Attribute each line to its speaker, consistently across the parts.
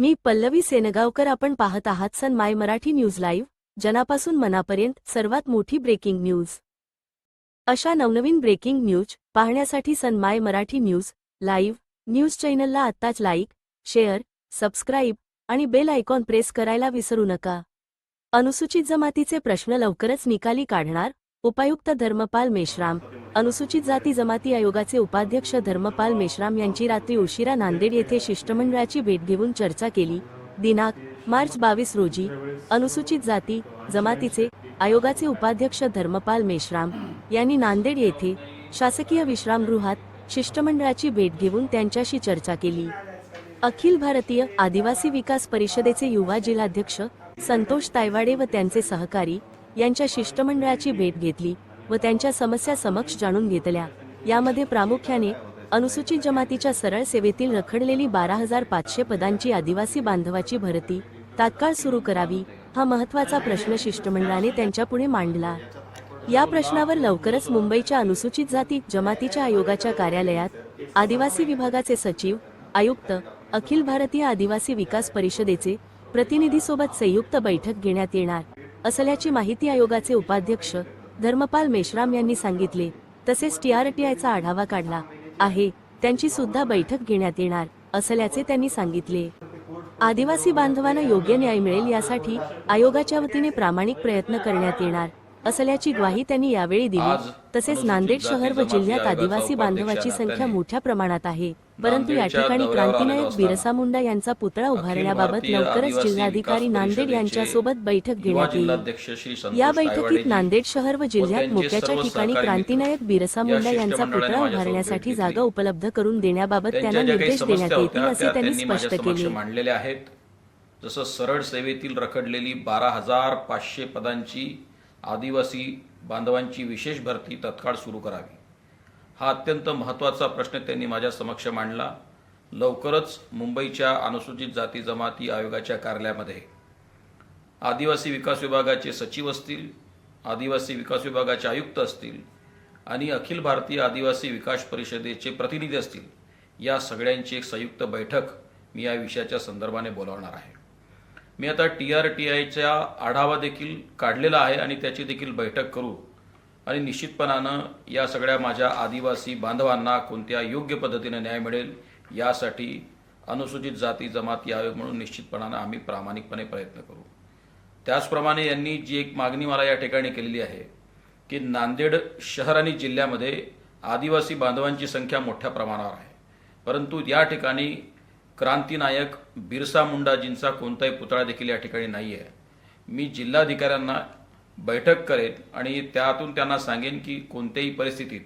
Speaker 1: मी पल्लवी सेनगावकर आपण पाहत आहात sun my Marathi news live जनापासून मनापर्यंत सर्वात मोठी ब्रेकिंग न्यूज. अशा नवनवीन ब्रेकिंग न्यूज पाहण्यासाठी sun my Marathi news live news चॅनलला आत्ताच लाईक शेअर सबस्क्राईब आणि बेल आयकॉन प्रेस करायला विसरू नका. अनुसूचित जमातीचे प्रश्न लवकरच निकाली काढणार उपायुक्त धर्मपाल मेश्राम अनुसूचित जाती जमाती आयोगाचे उपाध्यक्ष धर्मपाल मेश्राम यांची रात्री उशिरा नांदेड येथे शिष्टमंडळाची भेट घेऊन चर्चा केली. दिनांक मार्च बावीस रोजी अनुसूचित जाती जमातीचे आयोगाचे उपाध्यक्ष धर्मपाल मेश्राम यांनी नांदेड येथे शासकीय विश्रामगृहात शिष्टमंडळाची भेट घेऊन त्यांच्याशी चर्चा केली. अखिल भारतीय आदिवासी विकास परिषदेचे युवा जिल्हाध्यक्ष संतोष तायवाडे व त्यांचे सहकारी यांच्या शिष्टमंडळाची भेट घेतली व त्यांच्या समस्या समक्ष जाणून घेतल्या. यामध्ये प्रामुख्याने अनुसूचित जमातीच्या सरळ सेवेतील रखडलेली बारा हजार पाचशे पदांची आदिवासी बांधवाची भरती तात्काळ सुरू करावी हा महत्त्वाचा प्रश्न शिष्टमंडळाने त्यांच्यापुढे मांडला. या प्रश्नावर लवकरच मुंबईच्या अनुसूचित जाती जमातीच्या आयोगाच्या कार्यालयात आदिवासी विभागाचे सचिव आयुक्त अखिल भारतीय आदिवासी विकास परिषदेचे प्रतिनिधीसोबत संयुक्त बैठक घेण्यात येणार. असल्याची माहिती आयोगाचे उपाध्यक्ष धर्मपाल मेश्राम यांनी सांगितले. तसेच टीआरटीआयचा आढावा काढला आहे. त्यांची सुद्धा बैठक घेण्यात येणार असल्याचे त्यांनी सांगितले. आदिवासी बांधवांना योग्य न्याय मिळेल यासाठी आयोगाच्या वतीने प्रामाणिक प्रयत्न करण्यात येणार असल्याची ग्वाही त्यांनी यावेळी दिली. तसेच नांदेड शहर व जिल्ह्यात आदिवासी बांधवाची संख्या मोठ्या प्रमाणात आहे. परंतु या ठिकाणी क्रांतिनायक बिरसा मुंडा यांचा पुतळा उभारण्याबाबत लवकरच जिल्हाधिकारी नांदेड यांच्यासोबत बैठक घेण्यात येईल. या बैठकीत नांदेड शहर व जिल्ह्यात मोक्याच्या ठिकाणी क्रांतिनायक बिरसा मुंडा यांचा पुतळा उभारण्यासाठी जागा. उपलब्ध करून देण्याबाबत त्यांना निर्देश देण्यात येतील असे
Speaker 2: त्या
Speaker 1: त्यांनी स्पष्ट केले.
Speaker 2: मांडलेल्या आहेत. जसं सरळ सेवेतील रखडलेली बारा हजार पाचशे पदांची आदिवासी बांधवांची विशेष भरती तत्काळ सुरू करावी. हा अत्यंत महत्त्वाचा प्रश्न त्यांनी माझ्या समक्ष मांडला. लवकरच मुंबईच्या अनुसूचित जाती जमाती आयोगाच्या कार्यालयामध्ये. आदिवासी विकास विभागाचे सचिव असतील आदिवासी विकास विभागाचे आयुक्त असतील आणि अखिल भारतीय आदिवासी विकास परिषदेचे प्रतिनिधी असतील या सगळ्यांची एक संयुक्त बैठक मी या विषयाच्या संदर्भाने बोलावणार आहे. मी आता टी आर टी आयचा आढावा देखील काढलेला आहे आणि त्याची देखील बैठक करू आणि निश्चितपणानं या सगळ्या माझ्या आदिवासी बांधवांना कोणत्या योग्य पद्धतीने न्याय मिळेल यासाठी अनुसूचित जाती जमाती आयोग म्हणून निश्चितपणानं आम्ही प्रामाणिकपणे प्रयत्न करू. त्याचप्रमाणे यांनी जी एक मागणी मला या ठिकाणी केलेली आहे की नांदेड शहर आणि जिल्ह्यामध्ये आदिवासी बांधवांची संख्या मोठ्या प्रमाणावर आहे. परंतु या ठिकाणी क्रांतिनायक बिरसा मुंडाजींचा कोणताही पुतळा देखील या ठिकाणी नाही आहे मी जिल्हाधिकाऱ्यांना बैठक करेन आणि त्यातून त्यांना सांगेन की कोणत्याही परिस्थितीत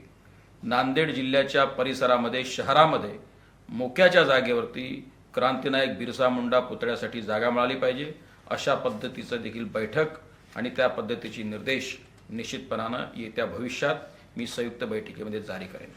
Speaker 2: नांदेड जिल्ह्याच्या परिसरामध्ये शहरामध्ये मोक्याच्या जागेवरती क्रांतिनायक बिरसा मुंडा पुतळ्यासाठी जागा मिळाली पाहिजे. अशा पद्धतीचं देखील बैठक आणि त्या पद्धतीचे निर्देश निश्चितपणानं येत्या भविष्यात मी संयुक्त बैठकीमध्ये जारी करेन.